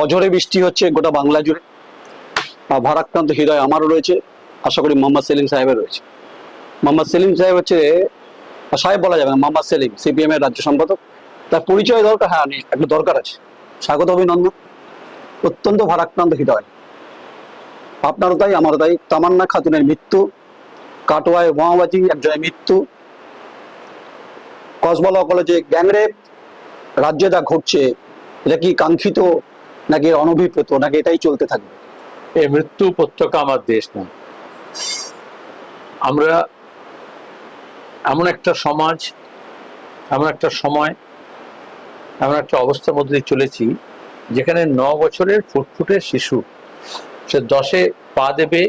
অঝরে বৃষ্টি হচ্ছে গোটা বাংলা জুড়ে। আর ভারাক্রান্ত হৃদয় আমারও রয়েছে। আশা করি মোহাম্মদ সেলিম সাহেবের রয়েছে। মোহাম্মদ সেলিম সাহেব হচ্ছে সাহেব বলা যাবে না, মোহাম্মদ সেলিম, সিপিএম এর রাজ্য সম্পাদক। তার পরিচয় দরকার হ্যাঁ একটু দরকার আছে। স্বাগত, অভিনন্দন। অত্যন্ত ভারাক্রান্ত হৃদয়। আপনারও তাই, আমারও তাই। তামান্না খাতুনের মৃত্যু, কাটোয়ায় বোমাবাজি একজনের মৃত্যু। কসবলা কলেজে গ্যাংরেপ। রাজ্যে যা ঘটছে, এটা কি কাঙ্ক্ষিত নাকি অনভিপ্রেত নাকি এটাই চলতে থাকবে? এই মৃত্যু উপত্যকা আমার দেশ না আমরা এমন একটা সমাজ এমন একটা সময় এমন একটা অবস্থার মধ্যে দিয়ে চলেছি যেখানে ন বছরের ফুটফুটে শিশু সে দশে পা দেবে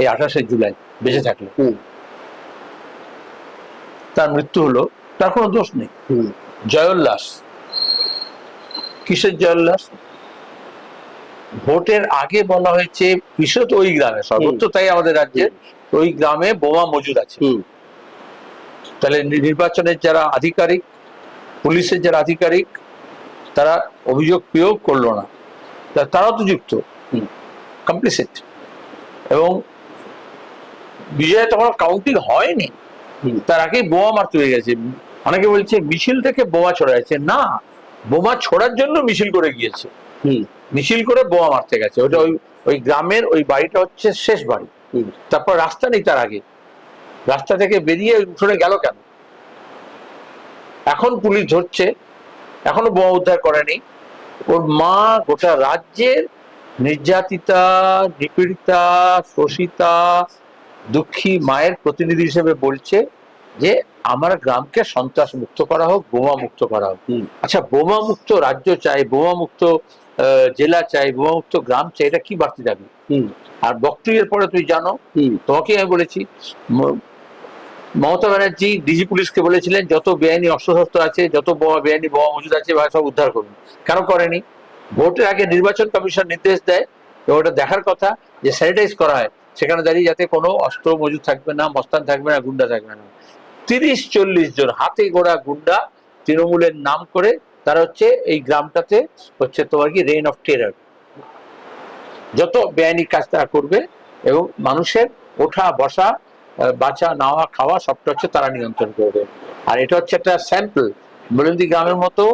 এই আঠাশে জুলাই বেঁচে থাকলে। তার মৃত্যু হলো তার কোনো দোষ নেই। জয়োল্লাস। কিসের জয়োল্লাস? ভোটের আগে বলা হয়েছে বিশেষত ওই গ্রামে সর্বত্র তাই আমাদের রাজ্যে ওই গ্রামে বোমা মজুদ আছে। তাহলে নির্বাচনের যারা আধিকারিক পুলিশের যারা আধিকারিক তারা অভিযোগ পেয়েও করল না। তারাও তো যুক্ত। কমপ্লিসিট এবং বিজয় তখন কাউন্টিং হয়নি। তার আগেই বোমা মারতে হয়ে গেছে। অনেকে বলছে মিছিল থেকে বোমা ছড়া না বোমা ছোড়ার জন্য মিছিল করে গিয়েছে। হুম। মিছিল করে বোমা মারতে গেছে। ওটা ওই ওই গ্রামের ওই বাড়িটা হচ্ছে শেষ বাড়ি। তারপর রাস্তা নেই তার আগে। রাস্তা থেকে বেরিয়ে উঠোনে গেল কেন? এখন পুলিশ ধরছে। এখনও বোমা উদ্ধার করেনি। ওর মা গোটা রাজ্যের নির্যাতিতা নিপীড়িতা শোষিতা দুঃখী মায়ের প্রতিনিধি হিসেবে বলছে যে আমার গ্রামকে সন্ত্রাস মুক্ত করা হোক বোমা মুক্ত করা হোক। আচ্ছা বোমা মুক্ত রাজ্য চাই বোমা মুক্ত জেলা চাই বোমা মুক্ত গ্রাম চাই এটা কি বাড়তে যাবে। আর বক্তব্যের পরে তুই জানো। তোমাকে আমি বলেছি মমতা ব্যানার্জি ডিজি পুলিশকে বলেছিলেন যত বেআইনি অস্ত্রশস্ত্র আছে যত বোমা বেআইনি বোমা মজুদ আছে বা সব উদ্ধার করুন কেন করেনি ভোটের আগে নির্বাচন কমিশন নির্দেশ দেয় এবং ওটা দেখার কথা যে স্যানিটাইজ করা হয় সেখানে দাঁড়িয়ে যাতে কোনো অস্ত্র মজুদ থাকবে না মস্তান থাকবে না গুন্ডা থাকবে না তিরিশ চল্লিশ জন হাতে গোড়া গুন্ডা তৃণমূলের নাম করে তারা হচ্ছে এই গ্রামটাতে হচ্ছে তোমার কি রেইন অফ টেরার যত বেআইনি কাজ তারা করবে এবং মানুষের ওঠা, বসা বাঁচা, নাওয়া, খাওয়া সবটা হচ্ছে তারা নিয়ন্ত্রণ করবে। আর এটা হচ্ছে একটা স্যাম্পল বলন্দি গ্রামের মতো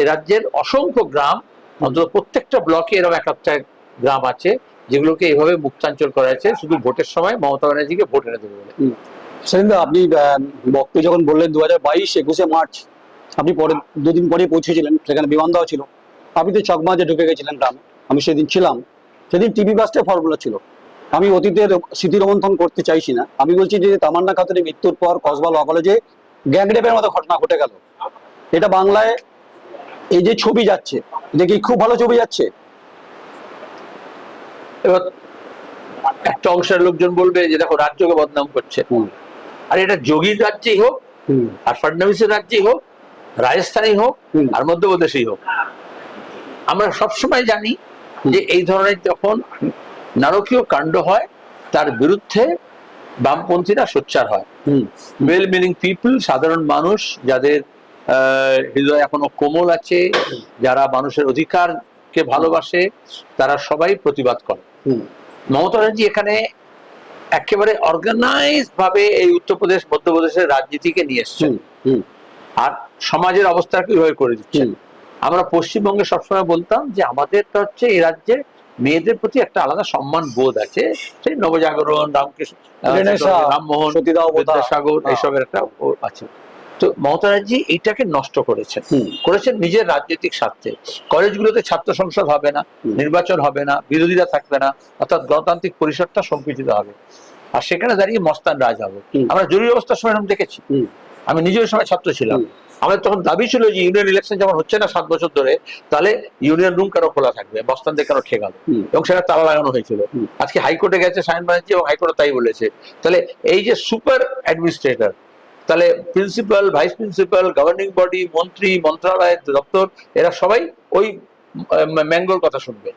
এ রাজ্যের অসংখ্য গ্রাম, অন্তত প্রত্যেকটা ব্লকে এরকম এক একটা গ্রাম আছে যেগুলোকে এইভাবে মুক্তাঞ্চল করা হয়েছে। শুধু ভোটের সময় মমতা ব্যানার্জিকে ভোট এনে দেবে বলে। আপনি বক্তব্য যখন বললেন দু হাজার বাইশ, একুশে মার্চ আপনি পরে দুদিন পরে পৌঁছেছিলেন সেখানে বিমান দেওয়া ছিল। আপনি তো চকমাঝে ঢুকে গেছিলেন গ্রামে। আমি সেদিন ছিলাম। সেদিন টিভি বাসটা ফর্মুলা ছিল। আমি অতীতের স্মৃতি রোমন্থন করতে চাইছি না। আমি বলছি যে তামান্না খাতুনের মৃত্যুর পর কসবা ল কলেজে গ্যাংরেপের মতো ঘটনা ঘটে গেল। এটা বাংলায় এই যে ছবি যাচ্ছে এটা কি খুব ভালো ছবি যাচ্ছে? এবার একটা অংশের লোকজন বলবে যে দেখো রাজ্যকে বদনাম করছে। আর এটা যোগীর রাজ্যেই হোক হুম। আর ফাডনাভিসের রাজ্যেই হোক রাজস্থানেই হোক আর মধ্যপ্রদেশেই হোক। আমরা সবসময় জানি যে এই ধরনের যখন নারকীয় কাণ্ড হয় তার বিরুদ্ধে বামপন্থীরা সোচ্চার হয়। ওয়েল মিনিং পিপল সাধারণ মানুষ যাদের হৃদয় এখনও কোমল আছে যারা মানুষের অধিকারকে ভালোবাসে তারা সবাই প্রতিবাদ করে। হুম। মমতা ব্যানার্জি এখানে একেবারে অর্গানাইজ ভাবে এই উত্তরপ্রদেশ মধ্যপ্রদেশের রাজনীতিকে নিয়ে এসছেন। আর সমাজের অবস্থাকে ওইভাবে করে দিচ্ছেন আমরা পশ্চিমবঙ্গে সবসময় বলতাম যে আমাদেরটা হচ্ছে এই রাজ্যে মেয়েদের প্রতি একটা আলাদা সম্মান বোধ আছে। সেই নবজাগরণ রামকৃষ্ণ রামমোহন বিদ্যাসাগর হ্যাঁ। এইসবের একটা আছে। তো মমতা ব্যানার্জি এইটাকে নষ্ট করেছেন। করেছেন নিজের রাজনৈতিক স্বার্থে। কলেজগুলোতে ছাত্র সংসদ হবে না নির্বাচন হবে না বিরোধীরা থাকবে না অর্থাৎ গণতান্ত্রিক পরিসরটা সংকুচিত হবে। আর সেখানে দাঁড়িয়ে মস্তান রাজ হবে আমরা জরুরি অবস্থার সময় দেখেছি। আমি নিজের সময় ছাত্র ছিলাম। আমাদের তখন দাবি ছিল যে ইউনিয়ন ইলেকশন যখন হচ্ছে না সাত বছর ধরে তাহলে ইউনিয়ন রুম কেন খোলা থাকবে? বস্তান দিয়ে কেন ঠেকালো। এবং সেটা তালা লাগানো হয়েছিল। আজকে হাইকোর্টে গেছে সায়ন ব্যানার্জি এবং হাইকোর্টে তাই বলেছে। তাহলে এই যে সুপার অ্যাডমিনিস্ট্রেটর তাহলে principal vice principal governing body মন্ত্রী মন্ত্রণালয় দপ্তর এরা সবাই ওই ম্যাঙ্গোর কথা শুনবে।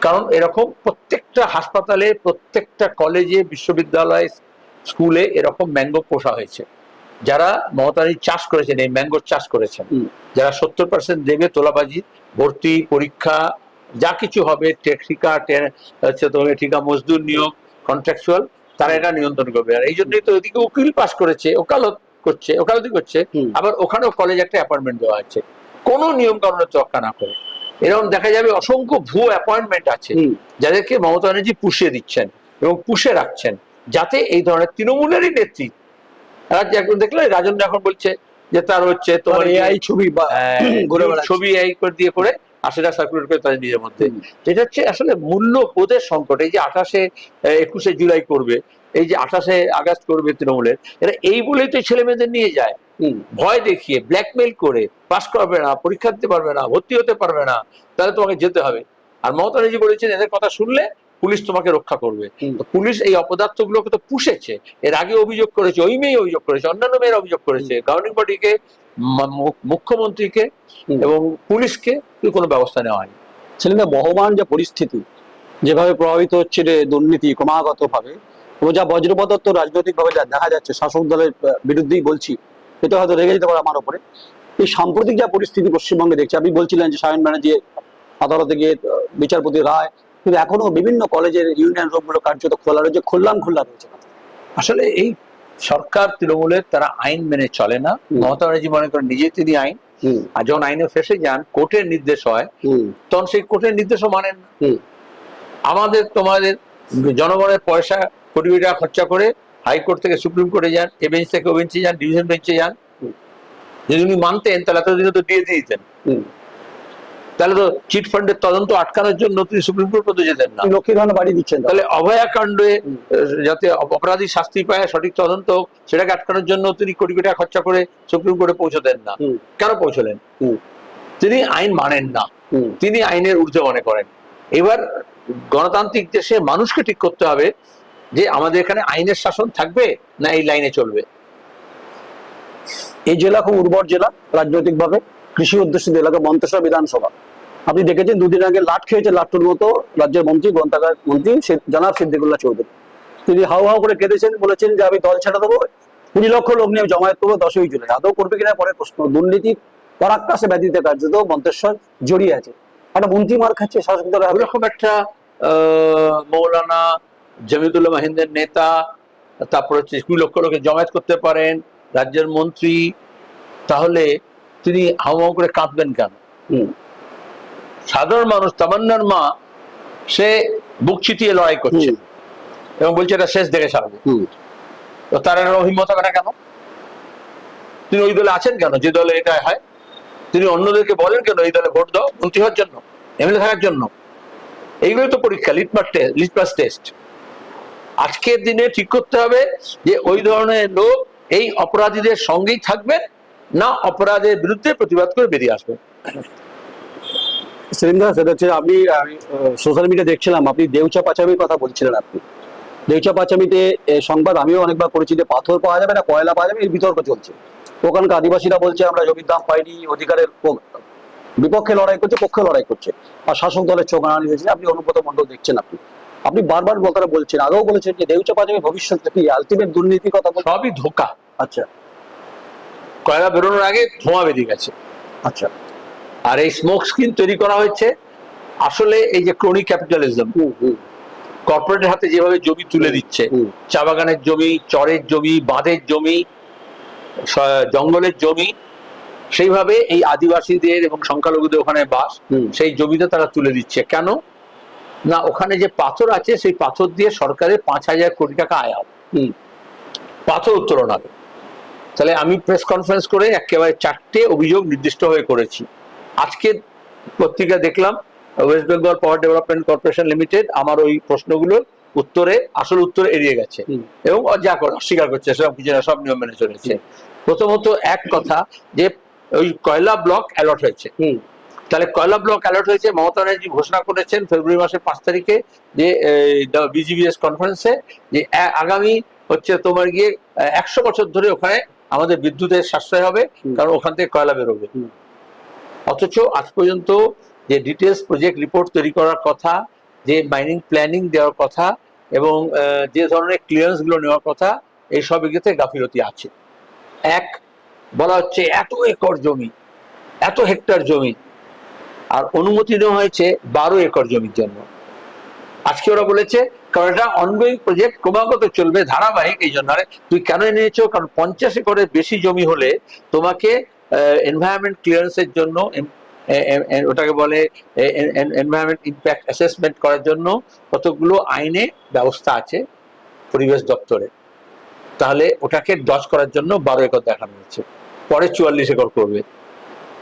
কারণ এরকম প্রত্যেকটা হাসপাতালে প্রত্যেকটা কলেজে বিশ্ববিদ্যালয় স্কুলে এরকম ম্যাঙ্গো পোষা হয়েছে। যারা মমতারি চাষ করেছেন এই ম্যাঙ্গোর চাষ করেছেন যারা সত্তর পার্সেন্ট দেবে তোলাবাজি ভর্তি পরীক্ষা যা কিছু হবে ঠিকা হচ্ছে তোমার ঠিকা মজদুর নিয়োগ কন্ট্রাকচুয়াল তারা এটা নিয়ন্ত্রণ করবে। আর এই জন্যই তো ওদিকে উকিল পাস করেছে ওকালত করছে ওকালতি করছে আবার ওখানেও কলেজ একটা অ্যাপয়েন্টমেন্ট দেওয়া আছে কোনো নিয়ম কানুনের চক্কা না করে। এরকম দেখা যাবে অসংখ্য ভুয়ো অ্যাপয়েন্টমেন্ট আছে যাদেরকে মমতা ব্যানার্জি পুষিয়ে দিচ্ছেন এবং পুষে রাখছেন যাতে এই ধরনের তৃণমূলেরই নেত্রী রাজ্য এখন দেখলে এখন বলছে যে তার হচ্ছে তোমার এআই ছবি বা হ্যাঁ। ছবি এই করে দিয়ে করে সার্কুলেট করে তাদের নিজের মধ্যে। হচ্ছে আসলে মূল্যবোধের সংকট এই যে আঠাশে একুশে জুলাই করবে এই যে আঠাশে আগস্ট করবে তৃণমূলের এরা এই বলেই তো ছেলে মেয়েদের নিয়ে যায়। ভয় দেখিয়ে ব্ল্যাকমেল করে পাস করবে না পরীক্ষা দিতে পারবে না ভর্তি হতে পারবে না তাহলে তোমাকে যেতে হবে। আর মমতা বলেছেন এদের কথা শুনলে পুলিশ তোমাকে রক্ষা করবে। পুলিশ এই অপদার্থগুলোকে তো পুষেছে। এর আগে অভিযোগ করেছে ওই মেয়ে অভিযোগ করেছে অন্যান্য মেয়ের অভিযোগ করেছে। গভর্নিং বডিকে মুখ্যমন্ত্রীকে এবং পুলিশকে কোনো ব্যবস্থা নেওয়া হয়নি। ছেলেরা বহমান যে পরিস্থিতি যেভাবে প্রভাবিত হচ্ছে রে দুর্নীতি ক্রমাগত ভাবে ও যা বজ্রপদার্থ রাজনৈতিক ভাবে যা দেখা যাচ্ছে শাসক দলের বিরুদ্ধেই বলছি এটা হয়তো রেগে যেতে পারে আমার উপরে। এই সাম্প্রতিক যা পরিস্থিতি পশ্চিমবঙ্গে দেখছি আপনি বলছিলেন যে সায়ন ব্যানার্জি আদালতে গিয়ে বিচারপতি রায় কিন্তু এখনও বিভিন্ন কলেজের ইউনিয়ন রুমগুলো কার্যত খোলা রয়েছে খুললাম খোলা রয়েছে। আসলে এই সরকার তৃণমূলের তারা আইন মেনে চলে না। মমতা ব্যানার্জি মনে করেন নিজে তিনি আইন। আর যখন আইনে ফেসে যান কোর্টের নির্দেশ হয় তখন সেই কোর্টের নির্দেশও মানেন না। আমাদের তোমাদের জনগণের পয়সা কোটি কোটি টাকা খরচা করে হাইকোর্ট থেকে সুপ্রিম কোর্টে যান এ বেঞ্চ থেকে ও বেঞ্চে যান ডিভিশন বেঞ্চে যান। যদি উনি মানতেন তাহলে এতদিনে তো দিয়ে দিয়ে দিতেন তাহলে তো চিট ফান্ডের তদন্ত আটকানোর জন্য তিনি সুপ্রিম কোর্ট পর্যন্ত যেতেন না। লক্ষ্মীর ভান্ডার বাড়ি দিচ্ছেন তাহলে অভয়াকাণ্ডে যাতে অপরাধী শাস্তি পায় সঠিক তদন্ত সেটাকে আটকানোর জন্য তিনি কোটি কোটি টাকা খরচা করে সুপ্রিম কোর্টে পৌঁছতেন না। কেন পৌঁছলেন? তিনি আইন মানেন না। তিনি আইনের ঊর্ধ্বে মনে করেন। এবার গণতান্ত্রিক দেশে মানুষকে ঠিক করতে হবে যে আমাদের এখানে আইনের শাসন থাকবে না এই লাইনে চলবে। এই জেলা খুব উর্বর জেলা রাজনৈতিক ভাবে কৃষি অধ্যুষিত এলাকা মন্তেশ্বর বিধানসভা। আপনি দেখেছেন দুদিন আগে লাট খেয়েছে লাট্টুর মতো রাজ্যের মন্ত্রী, গ্রন্থাগার মন্ত্রী জনাব সিদ্দিকুল্লাহ চৌধুরী। তিনি হাউ হাউ করে কেঁদেছেন, বলেছেন যে আমি দল ছেড়ে দেবো, কুড়ি লক্ষ লোক নিয়ে জমায়েত করব, দশই জুলাই। আদৌ করবে কিনা, পরে প্রশ্ন। দুর্নীতি পরাক্কাশে ব্যতীতে কার্যত মন্তেশ্বর জড়িয়ে আছে। একটা মন্ত্রী মার খাচ্ছে, শাসক দলের হাতে। ওরকম একটা মৌলানা জমিদুল্লাহ মাহিন্দের নেতা, তারপর হচ্ছে কুড়ি লক্ষ লোকে জমায়েত করতে পারেন, রাজ্যের মন্ত্রী, তাহলে তিনি হাওয়া করে কাঁদবেন কেন? সাধারণ মানুষ তামান্নার মা সে বুক চিতিয়ে লড়াই করছে। এবং বলছে এটা শেষ দেখে হুম, তো তার হিম্মত হবে না কেন? তিনি ওই দলে আছেন কেন? যে দলে এটা হয় তিনি অন্যদেরকে বলেন কেন এই দলে ভোট দাও মন্ত্রী হওয়ার জন্য এমএলএ থাকার জন্য। এইগুলোই তো পরীক্ষা লিটমাস টেস্ট লিটমাস টেস্ট। আজকের দিনে ঠিক করতে হবে যে ওই ধরনের লোক এই অপরাধীদের সঙ্গেই থাকবেন না অপরাধের বিরুদ্ধে প্রতিবাদ করে বেরিয়ে আসবেন সেলিম দা সেটা হচ্ছে আপনি সোশ্যাল মিডিয়া দেখছিলাম আপনি দেউচা পাচামির কথা বলছিলেন আপনি। দেউচা পাচামিতে সংবাদ আমিও অনেকবার করেছি যে পাথর পাওয়া যাবে না কয়লা পাওয়া যাবে এর বিতর্ক চলছে। ওখানকার আদিবাসীরা বলছে আমরা জমির দাম পাইনি অধিকারের বিপক্ষে লড়াই করছে পক্ষে লড়াই করছে। আর শাসক দলের চোখ আনানি হয়েছে আপনি অনুব্রত মন্ডল দেখছেন আপনি। আপনি বারবার বলছেন আগেও বলেছেন যে দেউচা পাচামি ভবিষ্যৎ কি আলটিমেট দুর্নীতির কথা সবই ধোকা। আচ্ছা। কয়লা বেরোনোর আগে ধোঁয়া বেরিয়ে গেছে। আচ্ছা। আর এই স্মোক স্ক্রিন তৈরি করা হয়েছে। আসলে এই যে ক্রনিক ক্যাপিটালিজম কর্পোরেটের হাতে যেভাবে জমি তুলে দিচ্ছে চা বাগানের জমি চরের জমি বাঁধের জমি জঙ্গলের জমি সেইভাবে এই আদিবাসীদের এবং সংখ্যালঘুদের ওখানে বাস সেই জমিতে তারা তুলে দিচ্ছে। কেন? না ওখানে যে পাথর আছে সেই পাথর দিয়ে সরকারের পাঁচ হাজার কোটি টাকা আয় হবে। পাথর উত্তোলন হবে। তাহলে আমি প্রেস কনফারেন্স করে একেবারে চারটে অভিযোগ নির্দিষ্ট হয়ে করেছি। আজকে পত্রিকা দেখলাম West Bengal power development corporation limited আমার ওই প্রশ্নগুলোর উত্তরে আসল উত্তর এড়িয়ে গেছে এবং যা করে অস্বীকার করছে সব কিছু না সব নিয়ম মেনে চলেছে। প্রথমত এক কথা যে ওই কয়লা ব্লক অ্যালট হয়েছে। তাহলে কয়লা ব্লক অ্যালট হয়েছে মমতা ব্যানার্জি ঘোষণা করেছেন ফেব্রুয়ারি মাসের পাঁচ তারিখে যে বিজিবিএস কনফারেন্সে যে আগামী হচ্ছে তোমার গিয়ে একশো বছর ধরে ওখানে আমাদের বিদ্যুতের সাশ্রয় হবে কারণ ওখান থেকে কয়লা বেরোবে। অথচ আজ পর্যন্ত যে ডিটেলস প্রজেক্ট রিপোর্ট তৈরি করার কথা যে মাইনিং প্ল্যানিং দেওয়ার কথা এবং যে ধরনের ক্লিয়ারেন্সগুলো নেওয়ার কথা এই সব এগুলোতে গাফিলতি আছে। এক বলা হচ্ছে এত একর জমি এত হেক্টর জমি আর অনুমতি নেওয়া হয়েছে বারো একর জমির জন্য। আজকে ওরা বলেছে কারণ এটা অনগোয়িং প্রজেক্ট ক্রমাগত চলবে ধারাবাহিক, এই জন্য তুই কেন নিয়েছো কারণ পঞ্চাশ একরের বেশি জমি হলে তোমাকে এনভায়রনমেন্ট ক্লিয়ারেন্সের জন্য ওটাকে বলে এনভায়রনমেন্ট ইম্প্যাক্ট অ্যাসেসমেন্ট করার জন্য কতগুলো আইনে ব্যবস্থা আছে পরিবেশ দপ্তরে। তাহলে ওটাকে ডজ করার জন্য বারো একর দেখানো হচ্ছে পরে চুয়াল্লিশ একর করবে।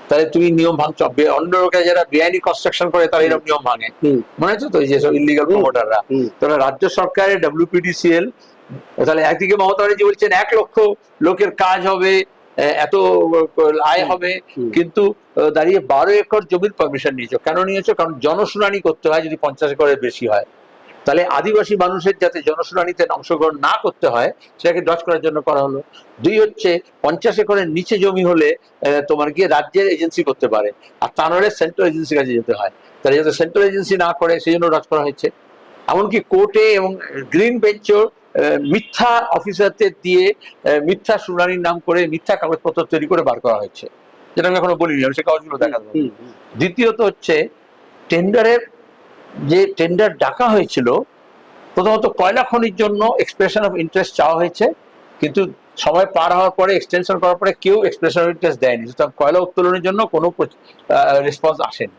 তাহলে তুমি নিয়ম ভাঙছ। অন্য লোকেরা যারা বেআইনি কনস্ট্রাকশন করে তারা এরকম নিয়ম ভাঙে। মনে আছে তো এই যে ইলিগাল প্রমোটাররা তাহলে রাজ্য সরকারের ডাব্লিউপিডিসিএল তাহলে একদিকে মমতা ব্যানার্জি বলছেন এক লক্ষ লোকের কাজ হবে এত আয় হবে কিন্তু দাঁড়িয়ে বারো একর জমির পারমিশন নিয়েছো। কেন নিয়েছো? কারণ জনশুনানি করতে হয় যদি পঞ্চাশ একরের বেশি হয়। তাহলে আদিবাসী মানুষের যাতে জনশুনানিতে অংশগ্রহণ না করতে হয় সেটাকে ডজ করার জন্য করা হলো। দুই হচ্ছে পঞ্চাশ একরের নিচে জমি হলে তোমার গিয়ে রাজ্যের এজেন্সি করতে পারে। আর তা নাহলে সেন্ট্রাল এজেন্সির কাছে যেতে হয়। তাহলে যাতে সেন্ট্রাল এজেন্সি না করে সেই জন্য ডজ করা হয়েছে। এমনকি কোর্টে এবং গ্রিন বেঞ্চও মিথ্যা অফিসারদের দিয়ে মিথ্যা শুনানির নাম করে মিথ্যা কাগজপত্র তৈরি করে বার করা হয়েছে। যেটা আমি এখনও বলিনি আমি সেই কাগজগুলো দেখা। দ্বিতীয়ত হচ্ছে টেন্ডারের যে টেন্ডার ডাকা হয়েছিল, প্রথমত কয়লা খনির জন্য এক্সপ্রেশন অফ ইন্টারেস্ট চাওয়া হয়েছে, কিন্তু সময় পার হওয়ার পরে এক্সটেনশন করার পরে কেউ এক্সপ্রেশন অফ ইন্টারেস্ট দেয়নি। সুতরাং কয়লা উত্তোলনের জন্য কোনো রেসপন্স আসেনি।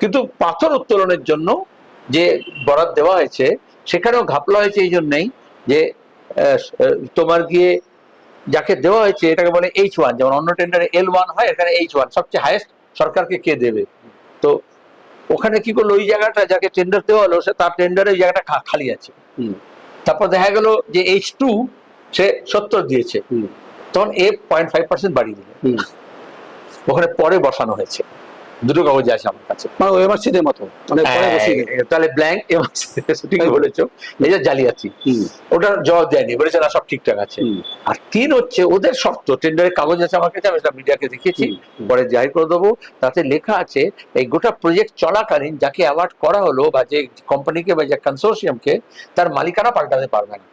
কিন্তু পাথর উত্তোলনের জন্য যে বরাদ দেওয়া হয়েছে, সেখানেও ঘাপলা হয়েছে এই জন্যই যে তোমার গিয়ে যাকে দেওয়া হয়েছে, এটাকে বলে এইচ ওয়ান যেমন অন্য টেন্ডারে এল ওয়ান হয়, এখানে এইচ ওয়ান সবচেয়ে হাইয়েস্ট সরকারকে কে দেবে? তো ওখানে কি করল ওই জায়গাটা যাকে টেন্ডার দেওয়া হলো সে তার টেন্ডারে ওই জায়গাটা খালি আছে। তারপর দেখা গেল যে এইচ টু সে সত্তর দিয়েছে। তখন এ পয়েন্ট ফাইভ পার্সেন্ট বাড়িয়ে দিল। ওখানে পরে বসানো হয়েছে দুটো কাগজ আছে আমার কাছে। মানে মতো মানে হ্যাঁ, তাহলে ব্ল্যাঙ্ক ঠিকই বলেছ। এই যে জালিয়াতি ওটা জবাব দেয়নি বলেছে না সব ঠিকঠাক আছে। আর তিন হচ্ছে ওদের শর্ত টেন্ডারের কাগজ আছে আমার কাছে আমি সেটা মিডিয়াকে দেখিয়েছি। পরে জাহির করে দেবো। তাতে লেখা আছে এই গোটা প্রজেক্ট চলাকালীন যাকে অ্যাওয়ার্ড করা হলো বা যে কোম্পানিকে বা যে কনসোর্সিয়ামকে তার মালিকানা পাল্টাতে পারবে না।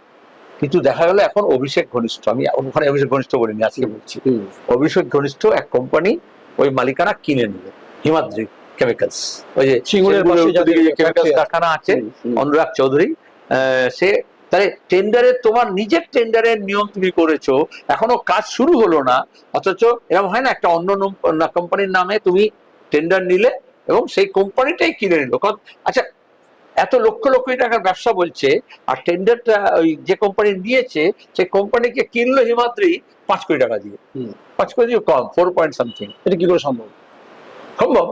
কিন্তু দেখা গেল এখন অভিষেক ঘনিষ্ঠ আমি ওখানে অভিষেক ঘনিষ্ঠ বলিনি আজকে বলছি। অভিষেক ঘনিষ্ঠ এক কোম্পানি ওই মালিকানা কিনে নিল হিমাদ্রি কেমিক্যালস ওই যে সিঙ্গুরের পাশে যাদের কেমিক্যালস কারখানা আছে। অনুরাগ চৌধুরী সে তাহলে টেন্ডারে তোমার নিজের টেন্ডারের নিয়ম তুমি করেছ এখনও কাজ শুরু হলো না অথচ এরকম হয় না একটা অন্য কোম্পানির নামে তুমি টেন্ডার নিলে এবং সেই কোম্পানিটাই কিনে নিল। কারণ আচ্ছা এত লক্ষ লক্ষ টাকার ব্যবসা বলছে আর টেন্ডারটা ওই যে কোম্পানি নিয়েছে সেই কোম্পানিকে কিনলো হিমাদ্রি পাঁচ কোটি টাকা দিয়ে। হুম। পাঁচ কোটি দিয়ে কম ফোর পয়েন্ট সামথিং এটা কি করে সম্ভব? সম্ভব?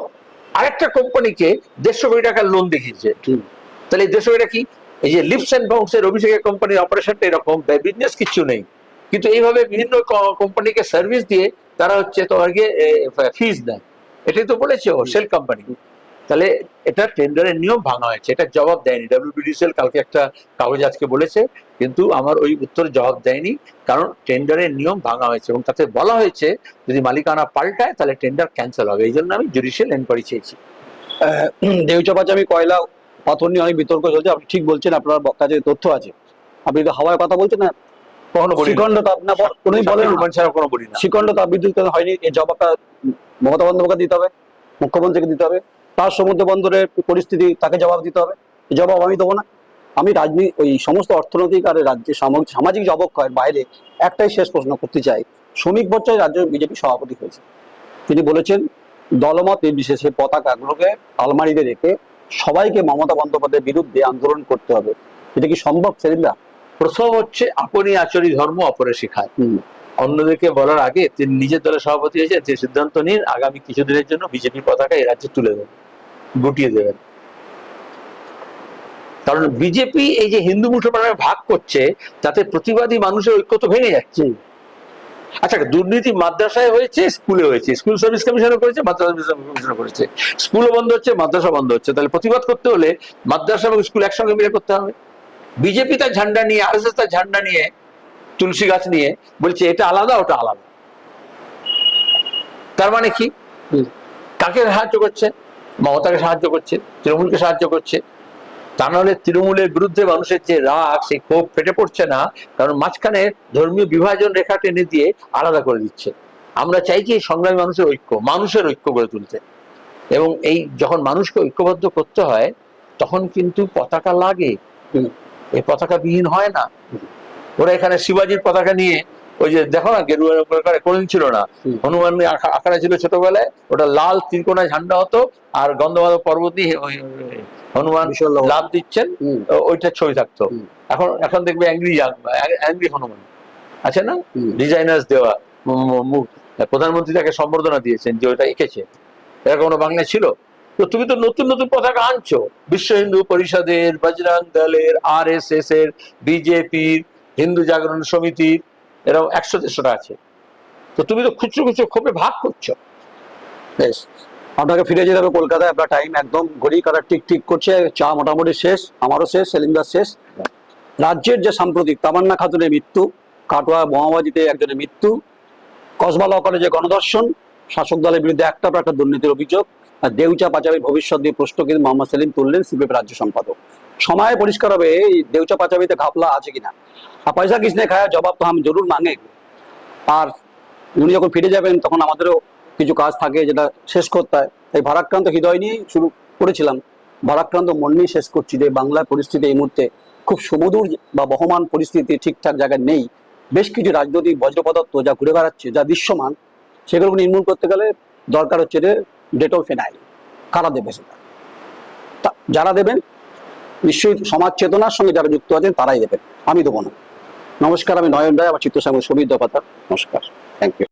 আরেকটা কোম্পানিকে দেড়শো কোটি টাকার লোন দেখিয়েছে। তাহলে এই দেড়শো কোটি কি? এই যে লিপস অ্যান্ড বাউন্সের অভিষেকের কোম্পানির অপারেশনটা এরকম বিজনেস কিছু নেই। কিন্তু এইভাবে বিভিন্ন কোম্পানিকে সার্ভিস দিয়ে তারা হচ্ছে তোমাকে ফিজ দেয়। এটাই তো বলেছে ও সেল কোম্পানি তাহলে এটা টেন্ডারের নিয়ম ভাঙা হয়েছে এটা জবাব দেয়নি। ডাব্লিউবিডিসিএল কালকে একটা কাগজ আজকে বলেছে কিন্তু আমার ওই উত্তর জবাব দেয়নি কারণ টেন্ডারের নিয়ম ভাঙা হয়েছে এবং তাতে বলা হয়েছে যদি মালিকানা পাল্টায় তাহলে টেন্ডার ক্যান্সেল হবে এই জন্য আমি জুডিশিয়াল এনকোয়ারি চেয়েছি। দেউচাপাচামি কয়লা পাথর নিয়ে অনেক বিতর্ক চলছে আপনি ঠিক বলছেন আপনার কাছে তথ্য আছে। আপনি তো হাওয়ার কথা বলছেন না? কখনো শ্রীখণ্ড তাপ না কোনোদিন বলেন না। ছাড়া কোনো বলি না শ্রীখণ্ড তাপ বিদ্যুৎ হয়নি এই জবাবটা মমতা বন্দ্যোপাধ্যায় দিতে হবে মুখ্যমন্ত্রীকে দিতে হবে। তার সমুদ্র বন্দরের পরিস্থিতি তাকে জবাব দিতে হবে। জবাব আমি দেবো না। আমি রাজনীতি ওই সমস্ত অর্থনৈতিক আর রাজ্যের সামাজিক অবক্ষয়ের বাইরে একটাই শেষ প্রশ্ন করতে চাই। শ্রমিক বচ্চায় রাজ্য বিজেপি সভাপতি হয়েছে। তিনি বলেছেন দলমত নির্বিশেষে পতাকাগুলোকে আলমারিতে রেখে সবাইকে মমতা বন্দ্যোপাধ্যায়ের বিরুদ্ধে আন্দোলন করতে হবে। এটা কি সম্ভব সেদিনদা প্রথম হচ্ছে আপনি আচরি ধর্ম অপরে শেখায়। অন্যদেরকে বলার আগে তিনি নিজের দলের সভাপতি হয়েছে যে সিদ্ধান্ত নিন আগামী কিছুদিনের জন্য বিজেপি পতাকা এই রাজ্যে তুলে দেবেন গুটিয়ে দেবেন। কারণ বিজেপি এই যে হিন্দু মুসলমানের ভাগ করছে, তাতে প্রতিবাদী মানুষের ঐক্য তো ভেঙে যাচ্ছে। আচ্ছা দুর্নীতি মাদ্রাসায় হয়েছে, স্কুলে হয়েছে। স্কুল সার্ভিস কমিশনও করেছে, মাদ্রাসা করেছে। স্কুলও বন্ধ হচ্ছে, মাদ্রাসা বন্ধ হচ্ছে। তাহলে প্রতিবাদ করতে হলে মাদ্রাসা এবং স্কুল একসঙ্গে মিলে করতে হবে। বিজেপি তার ঝান্ডা নিয়ে আর তার ঝান্ডা নিয়ে, তুলসী গাছ নিয়ে বলছে, এটা আলাদা, ওটা আলাদা। তার মানে কি। কাকে সাহায্য করছে মমতাকে সাহায্য করছে, তৃণমূলকে সাহায্য করছে, তা নাহলে তৃণমূলের বিরুদ্ধে মানুষের যে রাগ, সেই ক্ষোভ ফেটে পড়ছে না, কারণ মাঝখানে ধর্মীয় বিভাজন রেখা টেনে দিয়ে আলাদা করে দিচ্ছে। আমরা চাইছি এই সংগ্রামী মানুষের ঐক্য মানুষের ঐক্য গড়ে তুলতে। এবং এই যখন মানুষকে ঐক্যবদ্ধ করতে হয়, তখন কিন্তু পতাকা লাগে। এই পতাকা বিহীন হয় না। ওরা এখানে শিবাজির পতাকা নিয়ে ওই যে দেখো না গেরুয়ার উপরে কোনদিন ছিল না। হনুমান আঁকা- আঁকানো ছিল ছোটবেলায় ওটা লাল ত্রিকোণা ঝান্ডা হতো আর গন্ধমাদক পর্বত ওই হনুমান লাভ দিচ্ছেন ওইটা ছবি থাকতো। এখন এখন দেখবে অ্যাংরি অ্যাংরি হনুমান। আছে না। ডিজাইনার্স দেওয়া মুখ। প্রধানমন্ত্রী তাকে সম্বর্ধনা দিয়েছেন যে ওটা এঁকেছে। এরকম কোনো বাংলা ছিল? তো তুমি তো নতুন নতুন পতাকা আনছো। বিশ্ব হিন্দু পরিষদের বজরং দলের আর এস এস এর বিজেপির হিন্দু জাগরণ সমিতির এরকম একশো দেড়শোটা আছে তো তুমি তো খুচরো খুচরো ক্ষোভে ভাগ করছ। বেশ, আপনাকে ফিরে যেতে হবে কলকাতায়, আপনার টাইম একদম ঘড়ি কাটা টিক টিক করছে, চা মোটামুটি শেষ, আমারও শেষ সেলিন্দার শেষ। রাজ্যের যে সাম্প্রতিক তামান্না খাতুনের মৃত্যু, কাটোয়া বোমাবাজিতে একজনের মৃত্যু, কসবা ল কলেজে গণদর্শন শাসক দলের বিরুদ্ধে একটা পর একটা দুর্নীতির অভিযোগ, আর দেউচা পাচারের ভবিষ্যৎ দিয়ে প্রশ্ন কিন্তু মোহাম্মদ সেলিম তুললেন সিপিএফ রাজ্য সম্পাদক। সময় পরিষ্কার হবে, এই দেউচা পাচাবিতে ঘাপলা আছে কিনা? আর পয়সা কিসনে খায় জবাব তো আমি জরুর মাঙে। আর উনি যখন ফিরে যাবেন, তখন আমাদেরও কিছু কাজ থাকে যেটা শেষ করতে হয়। তাই ভারাক্রান্ত হৃদয় নিয়ে শুরু করেছিলাম। ভারাক্রান্ত মন নিয়ে শেষ করছি যে বাংলার পরিস্থিতি এই মুহূর্তে খুব সুমধুর বা বহমান পরিস্থিতি, ঠিকঠাক জায়গায় নেই। বেশ কিছু রাজনৈতিক বজ্রপদার্থ যা ঘুরে বেড়াচ্ছে, যা দৃশ্যমান সেগুলো নির্মূল করতে গেলে দরকার হচ্ছে যে ডেটল ফেনাইল। কারা দেবে সেটা? যারা দেবেন নিশ্চয়ই সমাজ চেতনার সঙ্গে যারা যুক্ত আছেন তারাই দেবেন আমি দেবো না। নমস্কার, আমি নয়ন রায়, আমার চিত্রসাগর সমিত দপাতার নমস্কার। Thank you